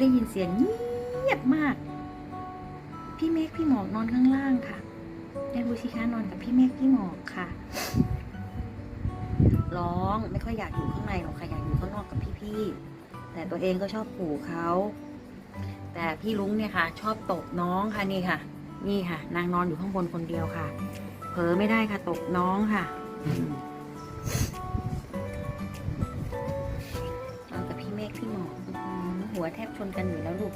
ได้ยินเสียงเงียบมาก พี่เมฆพี่หมอกนอนข้างล่างค่ะเรียนดูสิคะนอนกับพี่เมฆพี่หมอกค่ะ ร้องไม่ค่อยอยากอยู่ข้างในหรอกค่ะอยากอยู่ข้างนอกกับพี่ๆแต่ตัวเองก็ชอบขู่เขาแต่พี่ลุงเนี่ยค่ะ ชอบตบน้องค่ะนี่ค่ะ นี่ค่ะ นางนอนอยู่ข้างบนคนเดียวค่ะ เผลอไม่ได้ค่ะตบน้องค่ะ แทบชนกันอยู่แล้วลูก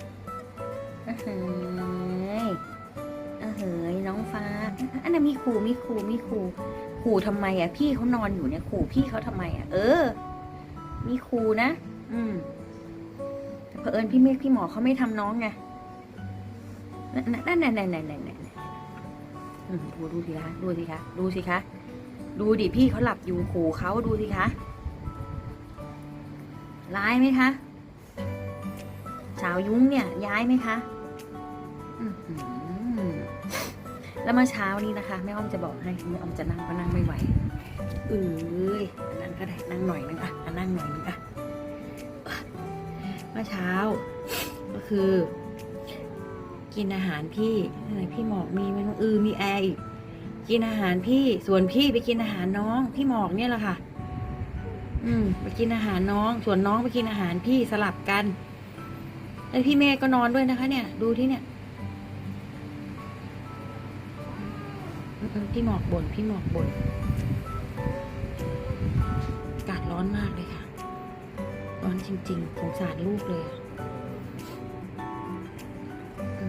เฮ้ยเอ้อเฮ้ยน้องฟ้า อันนั้นมีขู่มีขู่มีขู่ขู่ทำไมอะ พี่เขานอนอยู่เนี่ยขู่พี่เขาทำไมอะ เออ มีขู่นะ อืมแต่เผอิญพี่เมฆพี่หมอเขาไม่ทำน้องไงนั่นนั่นนั่นนั่นนั่นนั่นดูดูสิคะดูสิคะดูสิคะดูดิพี่เขาหลับอยู่ขู่เขาดูสิคะร้ายไหมคะ สาวยุ้งเนี่ยย้ายไหมคะแล้วเมื่อเช้านี้นะคะแม่อ้อมจะบอกให้แม่อ้อมจะนั่งก็นั่งไม่ไหวเอ้ยนั่งก็ได้นั่งหน่อยนึงอะอะนั่งหน่อยนึงอะเมื่อเช้า ก็คือ กินอาหารพี่อะไรพี่หมอกมีไหมน้องอือมีแอร์อีกกินอาหารพี่ส่วนพี่ไปกินอาหารน้องพี่หมอกเนี่ยแหละค่ะ อืม ไปกินอาหารน้อง ส่วนน้องไปกินอาหารพี่สลับกัน แล้วพี่เมฆก็นอนด้วยนะคะ เนี่ย ดูที่เนี่ยพี่หมอกบ่นพี่หมอกบ่นอากาศร้อนมากเลยค่ะ ร้อนจริงๆสงสารลูกเลยอ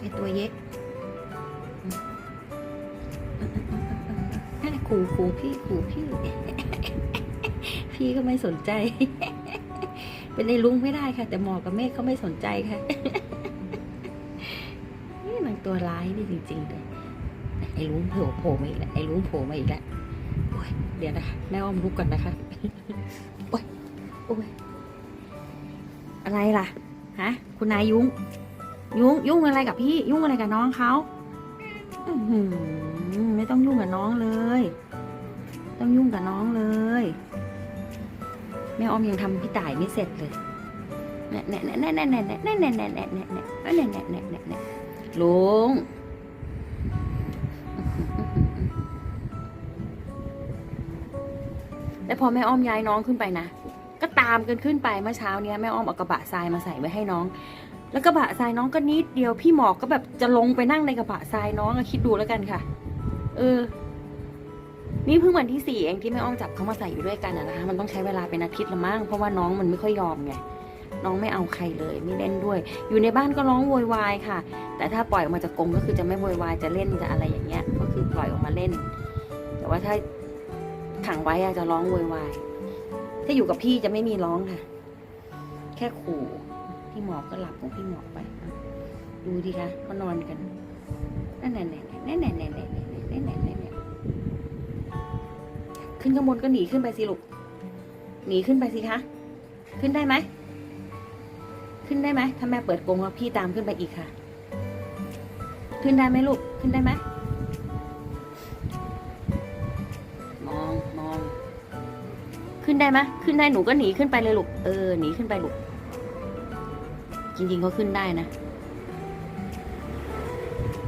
ไอตัวเย็กนั่นขู่ขู่พี่ขู่พี่ พี่ก็ไม่สนใจ เป็นไอ้ลุงไม่ได้ค่ะ แต่หมอกับเมฆเขาไม่สนใจค่ะนี่นางตัวร้ายนี่จริงๆเลยไอ้ลุงโผล่โผล่มาอีกแล้วไอ้ลุงโผล่มาอีกแล้วโอ้ยเดี๋ยวนะคะแม่อ้อมลุกก่อนนะคะโอ้ยโอ้ยอะไรล่ะฮะคุณนายยุ้งยุ้งยุ่งอะไรกับพี่ยุ่งอะไรกับน้องเขาอืไม่ต้องยุ่งกับน้องเลย ต้องยุ่งกับน้องเลย แม่อ้อมยังทำพี่ต่ายไม่เสร็จเลยแน่แน่แน่แน่แน่แน่แน่แน่แน่แน่แน่แน่แน่แน่แน่แน่แน่แน่แน่ลุงแล้วพอแม่อ้อมย้ายน้องขึ้นไปนะ ก็ตามกันขึ้นไปเมื่อเช้าเนี้ยแม่อ้อมเอากระบะทรายมาใส่ไว้ให้น้อง แล้วกระบะทรายน้องก็นิดเดียวพี่หมอกก็แบบจะลงไปนั่งในกระบะทรายน้องอคิดดูแล้วกันค่ะ เออ นี่เพิ่งวันที่สี่เองที่แม่อ้อมจับเขามาใส่อยู่ด้วยกันอะนะคะมันต้องใช้เวลาเป็นอาทิตย์ละมั้งเพราะว่าน้องมันไม่ค่อยยอมไงน้องไม่เอาใครเลยไม่เล่นด้วย อยู่ในบ้านก็ร้องโวยวายค่ะ แต่ถ้าปล่อยออกมาจากกรงก็คือจะไม่โวยวายจะเล่นจะอะไรอย่างเงี้ย ก็คือปล่อยออกมาเล่น แต่ว่าถ้าขังไว้อะจะร้องโวยวายถ้าอยู่กับพี่จะไม่มีร้องค่ะ แค่ขู่พี่หมอกก็หลับของพี่หมอกไป ดูดิคะเขานอนกันนั่นแน่แน่แน่แน่แน่แน่แน่แน่แน่ ขึ้นข้างบนก็หนีขึ้นไปสิลูก หนีขึ้นไปสิคะ ขึ้นได้ไหม ขึ้นได้ไหม ถ้าแม่เปิดกรงแล้วพี่ตามขึ้นไปอีกค่ะ ขึ้นได้ไหมลูก ขึ้นได้ไหม มอง มอง ขึ้นได้ไหม ขึ้นได้หนูก็หนีขึ้นไปเลยลูก เออ หนีขึ้นไปลูก จริงๆเขาขึ้นได้นะ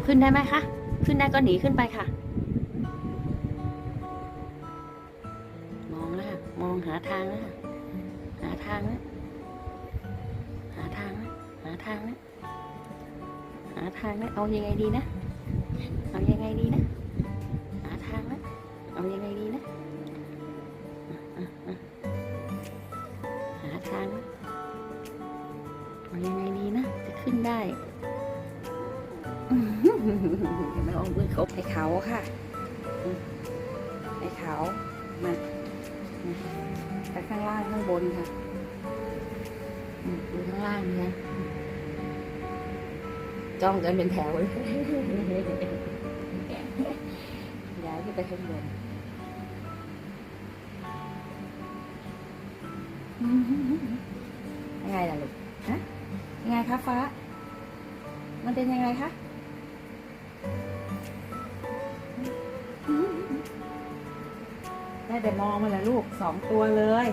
ขึ้นได้ไหมคะ ขึ้นได้ก็หนีขึ้นไปค่ะ หาทางแล้วค่ะหาทางแล้วหาทางแล้วหาทางแล้วหาทางแล้วเอายังไงดีนะเอายังไงดีนะหาทางแล้วเอายังไงดีนะหาทางแล้วเอายังไงดีนะจะขึ้นได้เดี๋ยวไม่เอามือเขาไปเขาค่ะไปเขามา ไปข้างล่างข้างบนค่ะอืมดูข้างล่างเนี่ยจ้องกันเป็นแถวเลยย้ายขึ้นไปข้างบนยังไงล่ะลูกฮะยังไงคะฟ้า มันเป็นยังไงคะ ได้แต่มองมันแหละลูกสองตัวเลย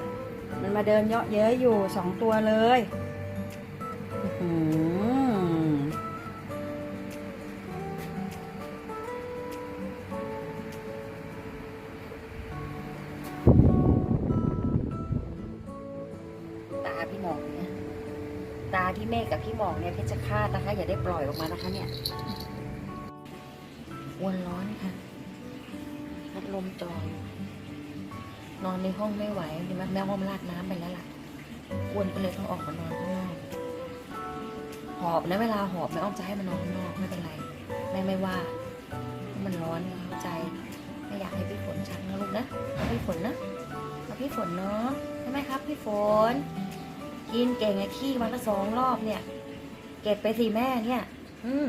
มันมาเดินเยาะเย้ยอยู่สองตัวเลยตาพี่หมองเนี่ยตาพี่เมฆกับพี่หมองเนี่ยเพชรฆาตนะคะ อย่าได้ปล่อยออกมานะคะ เนี่ยวันร้อนค่ะพัดลมจอย นอนในห้องไม่ไหวดิแม่แม่ห้องลาดน้ำไปแล้วล่ะอ้วนก็เลยต้องออกมานอนข้างนอกหอบนะเวลาหอบแม่อ้อมจะให้มันนอนข้างนอกไม่เป็นไรแม่ไม่ว่ามันร้อนเข้าใจไม่อยากให้พี่ฝนชักนะลูกนะเอาพี่ฝนนะเอาพี่ฝนเนาะใช่ไหมครับ พี่ฝน กินเก่งไอ้ขี้วันละสองรอบเนี่ย เก็บไปสิแม่เนี่ย อืม